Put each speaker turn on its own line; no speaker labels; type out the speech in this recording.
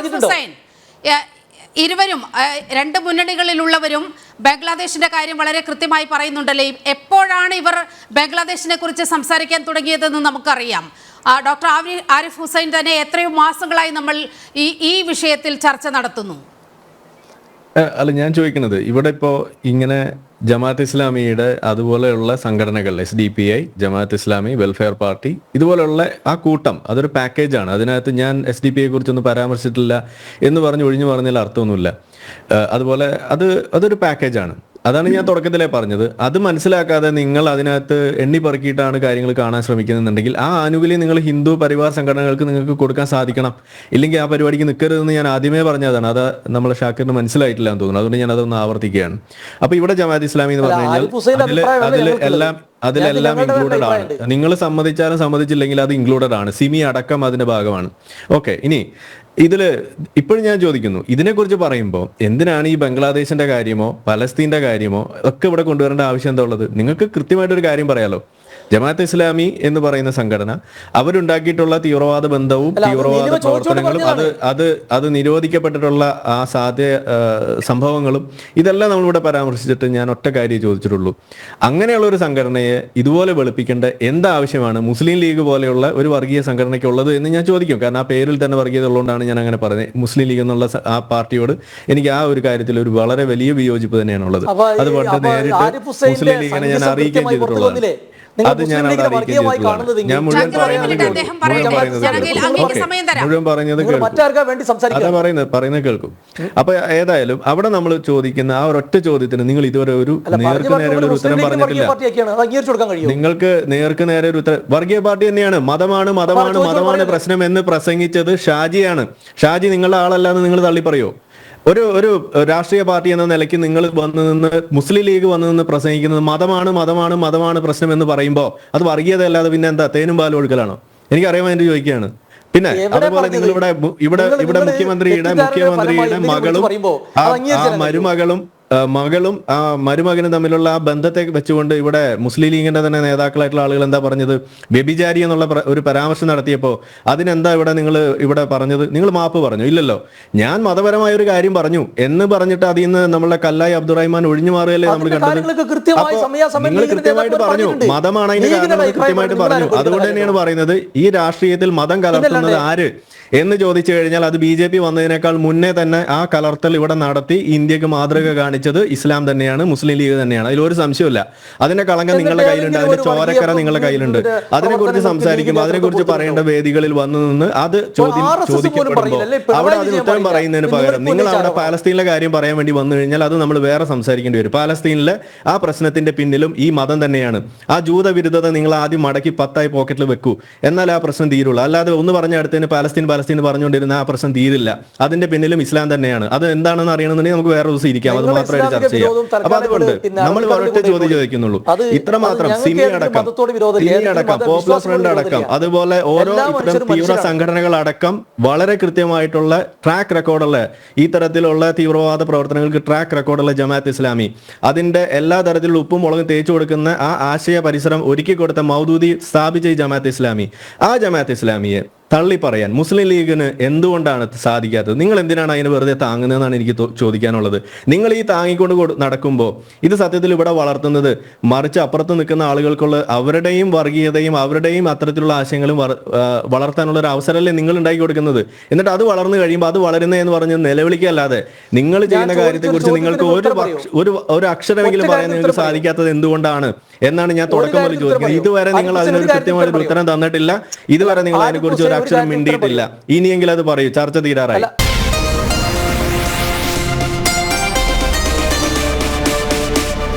പറഞ്ഞിട്ടുണ്ടോ?
ഇരുവരും രണ്ട് മുന്നണികളിലുള്ളവരും ബംഗ്ലാദേശിന്റെ കാര്യം വളരെ കൃത്യമായി പറയുന്നുണ്ടല്ലേ? എപ്പോഴാണ് ഇവർ ബംഗ്ലാദേശിനെ കുറിച്ച് സംസാരിക്കാൻ തുടങ്ങിയതെന്ന് നമുക്കറിയാം. ഡോക്ടർ ആരി- ആരിഫ് ഹുസൈൻ തന്നെ എത്രയോ മാസങ്ങളായി നമ്മൾ ഈ ഈ വിഷയത്തിൽ ചർച്ച നടത്തുന്നു.
അല്ല ഞാൻ ചോദിക്കുന്നത് ഇവിടെ ഇപ്പോൾ ഇങ്ങനെ ജമാഅത്ത് ഇസ്ലാമിയുടെ അതുപോലെയുള്ള സംഘടനകൾ S D P I Jamaat Islami welfare party ഇതുപോലെയുള്ള ആ കൂട്ടം അതൊരു പാക്കേജാണ് അതിനകത്ത് ഞാൻ എസ് ഡി പി ഐയെ കുറിച്ചൊന്നും പരാമർശിച്ചിട്ടില്ല എന്ന് പറഞ്ഞ് ഒഴിഞ്ഞു പറഞ്ഞാൽ അർത്ഥമൊന്നുമില്ല. അതുപോലെ അത് അതൊരു പാക്കേജാണ് അതാണ് ഞാൻ തുടക്കത്തിലേ പറഞ്ഞത്. അത് മനസ്സിലാക്കാതെ നിങ്ങൾ അതിനകത്ത് എണ്ണി പറക്കിയിട്ടാണ് കാര്യങ്ങൾ കാണാൻ ശ്രമിക്കുന്നുണ്ടെങ്കിൽ ആ ആനുകൂല്യം നിങ്ങൾ ഹിന്ദു പരിവാർ സംഘടനകൾക്ക് നിങ്ങൾക്ക് കൊടുക്കാൻ സാധിക്കണം. ഇല്ലെങ്കിൽ ആ പരിപാടിക്ക് നിൽക്കരുതെന്ന് ഞാൻ ആദ്യമേ പറഞ്ഞതാണ്. അത് നമ്മളെ ഷാക്കിറിന് മനസ്സിലായിട്ടില്ല എന്ന് തോന്നുന്നു. അതുകൊണ്ട് ഞാൻ അതൊന്ന് ആവർത്തിക്കുകയാണ്. അപ്പൊ ഇവിടെ ജമാഅത്ത് ഇസ്ലാമി എന്ന് പറഞ്ഞു കഴിഞ്ഞാൽ അതിൽ എല്ലാം അതിലെല്ലാം ഇൻക്ലൂഡഡ് ആണ്. നിങ്ങൾ സമ്മതിച്ചാലും സമ്മതിച്ചില്ലെങ്കിൽ അത് ഇൻക്ലൂഡഡ് ആണ്. സിമി അടക്കം അതിന്റെ ഭാഗമാണ്. ഓക്കെ ഇനി ഇതിൽ ഇപ്പോഴും ഞാൻ ചോദിക്കുന്നു. ഇതിനെക്കുറിച്ച് പറയുമ്പോൾ എന്തിനാണ് ഈ ബംഗ്ലാദേശിന്റെ കാര്യമോ പലസ്തീന്റെ കാര്യമോ ഒക്കെ ഇവിടെ കൊണ്ടുവരേണ്ട ആവശ്യം എന്താ ഉള്ളത്? നിങ്ങൾക്ക് കൃത്യമായിട്ടൊരു കാര്യം പറയാലോ. ജമാഅത്ത് ഇസ്ലാമി എന്ന് പറയുന്ന സംഘടന അവരുണ്ടാക്കിയിട്ടുള്ള തീവ്രവാദ ബന്ധവും തീവ്രവാദ പ്രവർത്തനങ്ങളും അത് അത് അത് നിരോധിക്കപ്പെട്ടിട്ടുള്ള ആ സാധ്യ സംഭവങ്ങളും ഇതെല്ലാം നമ്മളിവിടെ പരാമർശിച്ചിട്ട് ഞാൻ ഒറ്റ കാര്യം ചോദിച്ചിട്ടുള്ളൂ. അങ്ങനെയുള്ള ഒരു സംഘടനയെ ഇതുപോലെ വെളുപ്പിക്കേണ്ട എന്താവശ്യമാണ് മുസ്ലിം ലീഗ് പോലെയുള്ള ഒരു വർഗീയ സംഘടനയ്ക്കുള്ളത് എന്ന് ഞാൻ ചോദിക്കും. കാരണം ആ പേരിൽ തന്നെ വർഗീയത ഉള്ളതുകൊണ്ടാണ് ഞാൻ അങ്ങനെ പറഞ്ഞത്. മുസ്ലിം ലീഗ് എന്നുള്ള ആ പാർട്ടിയോട് എനിക്ക് ആ ഒരു കാര്യത്തിൽ ഒരു വളരെ വലിയ വിയോജിപ്പ് തന്നെയാണുള്ളത്
അപ്പൊ
നേരിട്ട് മുസ്ലിം ലീഗിനെ ഞാൻ അറിയിക്കുകയും
കൃത്യമായി
അത് ഞാൻ മുഴുവൻ
ഒരു
പറയുന്നത് പറയുന്നത് കേൾക്കൂ. അതാ പറയുന്നത് പറയുന്നത് അപ്പൊ ഏതായാലും അവിടെ നമ്മൾ ചോദിക്കുന്ന ആ ഒറ്റ ചോദ്യത്തിന് നിങ്ങൾ ഇതുവരെ ഒരു നേർക്ക് നേരെ ഒരു ഉത്തരം പറഞ്ഞിട്ടില്ല. നിങ്ങൾക്ക് നേർക്ക് നേരെ ഒരു ഉത്തരം വർഗീയ പാർട്ടി തന്നെയാണ്. മതമാണ് മതമാണ് മതമാണ് പ്രശ്നം എന്ന് പ്രസംഗിച്ചത് ഷാജിയാണ്. ഷാജി നിങ്ങളുടെ ആളല്ല എന്ന് നിങ്ങൾ തള്ളി പറയോ ഒരു ഒരു രാഷ്ട്രീയ പാർട്ടി എന്ന നിലയ്ക്ക് നിങ്ങൾ വന്നു നിന്ന് മുസ്ലിം ലീഗ് വന്നു നിന്ന് പ്രസംഗിക്കുന്നത് മതമാണ് മതമാണ് മതമാണ് പ്രശ്നം എന്ന് പറയുമ്പോൾ അത് വർഗീയത അല്ലാതെ പിന്നെ എന്താ തേനും പാലും ഒഴുക്കലാണോ എനിക്കറിയാൻ വേണ്ടി ചോദിക്കുകയാണ് പിന്നെ അതുപോലെ? നിങ്ങൾ ഇവിടെ ഇവിടെ ഇവിടെ മുഖ്യമന്ത്രിയുടെ മുഖ്യമന്ത്രിയുടെ മകളും ആ. മരുമകളും മകളും ആ മരുമകനും തമ്മിലുള്ള ആ ബന്ധത്തെ വെച്ചുകൊണ്ട് ഇവിടെ മുസ്ലിം ലീഗിന്റെ തന്നെ നേതാക്കളായിട്ടുള്ള ആളുകൾ എന്താ പറഞ്ഞത്? വ്യഭിചാരി എന്നുള്ള ഒരു പരാമർശം നടത്തിയപ്പോൾ അതിനെന്താ ഇവിടെ നിങ്ങൾ ഇവിടെ പറഞ്ഞത്? നിങ്ങൾ മാപ്പ് പറഞ്ഞു. ഇല്ലല്ലോ. ഞാൻ മതപരമായ ഒരു കാര്യം പറഞ്ഞു. എന്ന് പറഞ്ഞിട്ട് അതിൽ നിന്ന് നമ്മളെ കല്ലായി അബ്ദുറഹ്മാൻ ഒഴിഞ്ഞു മാറുകയല്ലേ നമ്മൾ കണ്ടത്? നിങ്ങൾ കൃത്യമായിട്ട് പറഞ്ഞു. മതമാണ്
അതിന്
കാരണം കൃത്യമായിട്ട് പറഞ്ഞു. അതുകൊണ്ട് തന്നെയാണ് പറയുന്നത് ഈ രാഷ്ട്രീയത്തിൽ മതം കലർത്തുന്നത് ആര്? എന്ന് ചോദിച്ചു കഴിഞ്ഞാൽ അത് ബി ജെ പി വന്നതിനേക്കാൾ മുന്നേ തന്നെ ആ കലർത്തൽ ഇവിടെ നടത്തി ഇന്ത്യയ്ക്ക് മാതൃക കാണിച്ചത് ഇസ്ലാം തന്നെയാണ് മുസ്ലിം ലീഗ് തന്നെയാണ്. അതിലൊരു സംശയമില്ല അതിന്റെ കളങ്കം നിങ്ങളുടെ കയ്യിലുണ്ട് അതിന്റെ ചോരക്കര നിങ്ങളുടെ കയ്യിലുണ്ട്.
അതിനെ
കുറിച്ച് സംസാരിക്കുമ്പോൾ അതിനെ
കുറിച്ച്
പറയേണ്ട വേദികളിൽ വന്നു നിന്ന് അത് ചോദ്യം ചോദിക്കപ്പെടുമ്പോൾ അവിടെ അതിന് ഉത്തരം പറയുന്നതിന്
നിങ്ങൾ
പകരം നിങ്ങൾ അവിടെ പാലസ്തീനിലെ കാര്യം പറയാൻ വേണ്ടി വന്നു കഴിഞ്ഞാൽ അത് നമ്മൾ വേറെ സംസാരിക്കേണ്ടി വരും. പാലസ്തീനിലെ ആ പ്രശ്നത്തിന്റെ പിന്നിലും ഈ മതം തന്നെയാണ്. ആ ജൂതവിരുദ്ധത നിങ്ങൾ ആദ്യം മടക്കി പത്തായി പോക്കറ്റിൽ വെക്കൂ. എന്നാൽ ആ പ്രശ്നം തീരുള്ളൂ. അല്ലാതെ ഒന്ന് പറഞ്ഞ അടുത്തതിന് പാലസ്തീൻ പാലസ്തീൻ പറഞ്ഞുകൊണ്ടിരുന്ന ആ പ്രശ്നം തീരില്ല. അതിന്റെ പിന്നിലും ഇസ്ലാം തന്നെയാണ്. അത് എന്താണെന്ന് അറിയണമെന്നുണ്ടെങ്കിൽ നമുക്ക് വേറെ ദിവസം ഇരിക്കാം. അത്
ഞങ്ങൾ
ചർച്ച ചെയ്യാം. അപ്പൊ അതുകൊണ്ട് നമ്മൾ ഒരൊറ്റ ചോദ്യം ചോദിക്കുന്നുള്ളൂ. സിമി അടക്കം
മതത്തോട്
സിമി അടക്കം പോപ്പുലർ ഫ്രണ്ട് അടക്കം അതുപോലെ ഓരോ ഇത്തരം തീവ്ര
സംഘടനകൾ
സംഘടനകളടക്കം വളരെ കൃത്യമായിട്ടുള്ള ട്രാക്ക് റെക്കോർഡുള്ള ഈ തരത്തിലുള്ള തീവ്രവാദ പ്രവർത്തനങ്ങൾക്ക് ട്രാക്ക് റെക്കോർഡുള്ള ജമാഅത്ത് ഇസ്ലാമി. അതിന്റെ എല്ലാ തരത്തിലുള്ള ഉപ്പും മുളകും തേച്ചു കൊടുക്കുന്ന ആ ആശയ പരിസരം ഒരുക്കി കൊടുത്ത മൗദൂദി സ്ഥാപിച്ച ഈ ജമാഅത്ത് ഇസ്ലാമി. ആ ജമാഅത്ത് ഇസ്ലാമിയെ തള്ളി പറയാൻ മുസ്ലിം ലീഗിന് എന്തുകൊണ്ടാണ് സാധിക്കാത്തത്? നിങ്ങൾ എന്തിനാണ് അതിന് വെറുതെ താങ്ങുന്നതെന്നാണ് എനിക്ക് ചോദിക്കാനുള്ളത്. നിങ്ങൾ ഈ താങ്ങിക്കൊണ്ട് നടക്കുമ്പോൾ ഇത് സത്യത്തിൽ ഇവിടെ വളർത്തുന്നത് മറിച്ച് അപ്പുറത്ത് നിൽക്കുന്ന ആളുകൾക്കുള്ള അവരുടെയും വർഗീയതയും അവരുടെയും അത്തരത്തിലുള്ള ആശയങ്ങളും വളർത്താനുള്ള ഒരു അവസരമല്ലേ നിങ്ങൾ ഉണ്ടാക്കി കൊടുക്കുന്നത്. എന്നിട്ട് അത് വളർന്നു കഴിയുമ്പോൾ അത് വളരുന്നതെന്ന് പറഞ്ഞ് നിലവിളിക്കല്ലാതെ നിങ്ങൾ ചെയ്യുന്ന കാര്യത്തെക്കുറിച്ച് നിങ്ങൾക്ക് ഒരു ഒരു ഒരു അക്ഷരമെങ്കിലും പറയാൻ നിങ്ങൾക്ക് സാധിക്കാത്തത് എന്തുകൊണ്ടാണ് എന്നാണ് ഞാൻ തുടക്കം മുതൽ ചോദിക്കുന്നത്. ഇതുവരെ നിങ്ങൾ അതിനൊരു
ഹുസൈൻ
കൃത്യമായ ഒരു ഉത്തരം തന്നിട്ടില്ല. ഇതുവരെ നിങ്ങൾ അതിനെക്കുറിച്ച് ഒരു
ഹുസൈൻ ഒരു
അക്ഷരം
കാര്യത്തിന് ഉത്തരം
മിണ്ടിയിട്ടില്ല ഇനിയെങ്കിലും അത് പറയൂ. ചർച്ച തീരാറായി.